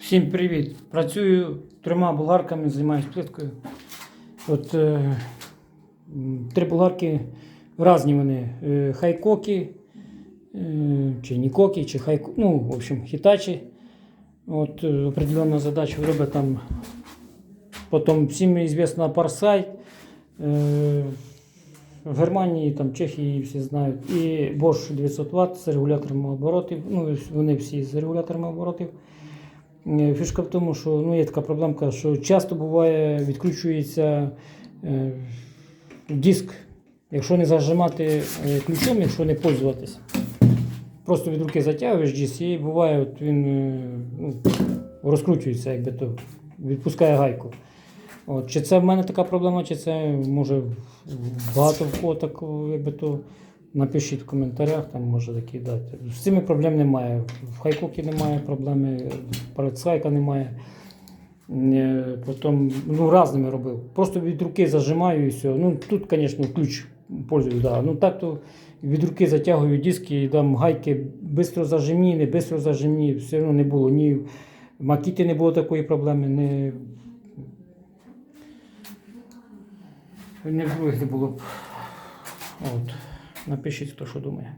Всім привіт! Працюю трьома болгарками, займаюся плиткою. От е, три болгарки різні вони. Е, хайкокі, е, чи нікокі, чи хайко, ну, в общем, хітачі. От е, определенна задача робить там. Потім всім известна Парсай. Е, в Германії, там, Чехії всі знають. І Bosch 900 Вт з регуляторами оборотів. Ну, вони всі з регуляторами оборотів. Е, Фішка в тому, що ну, є така проблемка, що часто буває, відкручується е, диск, якщо не зажимати е, ключом, якщо не пользуватися. Просто від руки затягуєш диск і буває, от він е, ну, розкручується, якби то відпускає гайку. От, чи це в мене така проблема, чи це може багато в так, якби то напишіть в коментарях, там може такі дати. З цими проблем немає. В хайкокі немає проблеми, парацайка немає. Е, Потім ну, різними робив. Просто від руки зажимаю і все. Ну, тут, звісно, ключ пользуюсь, да. Ну так то від руки затягую диски і там гайки швидко зажимні, не швидко зажимні, все одно не було. Ні в Макіті не було такої проблеми, ні в других не було. б. От. Напишіть, хто що думає.